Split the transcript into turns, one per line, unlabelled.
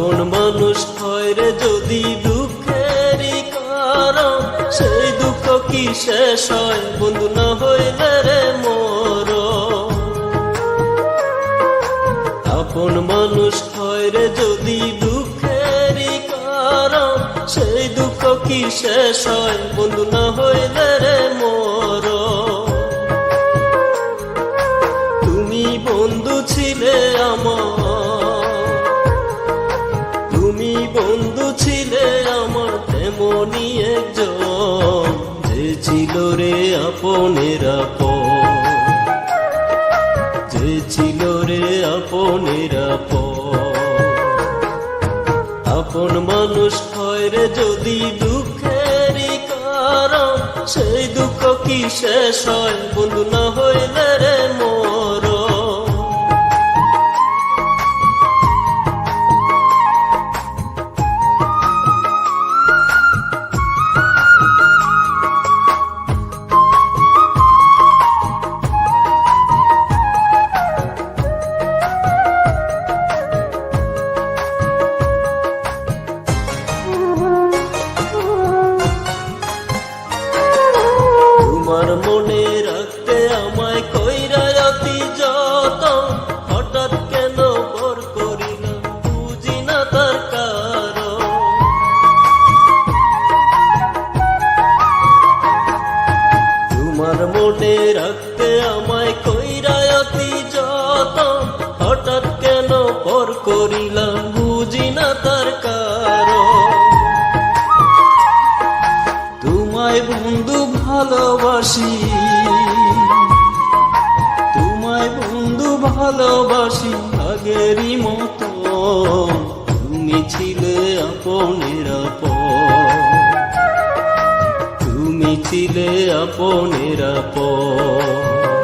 আপন মানুষ হয় রে যদি দুঃখেরই কারণ। সেই দুঃখ কি শেষ হয়? বন্ধু না হইলে রে মোর আপন মানুষ হয় রে যদি দুঃখেরই কারণ। সেই দুঃখ কি শেষ হয়? বন্ধু না হইলে রে মোর তুমি বন্ধু ছিলে আমার বন্ধু ছিলে আমার তেমনি একজন। যে ছিল রে আপনের যে ছিল রে আপনের আপন। মানুষ হয় রে যদি দুঃখের কারণ, সেই দুঃখ কি শেষ হয়? বন্ধু না হইলে রে তোমার মনে রাখতে আমায় কইরা অতি যত হঠাৎ কেন পর করি না, বুঝি না তার কারণ। তোমার মনে রাখতে আমায় কইরা অতি যত হঠাৎ কেন পর করিলাম, বুঝি না তার কারণ। তোমায় বন্ধু ভালোবাসি। তোমায় বন্ধু ভালোবাসি আগেরই মতো। তুমি ছিলে আপনের আপন। তুমি ছিলে আপনের আপন।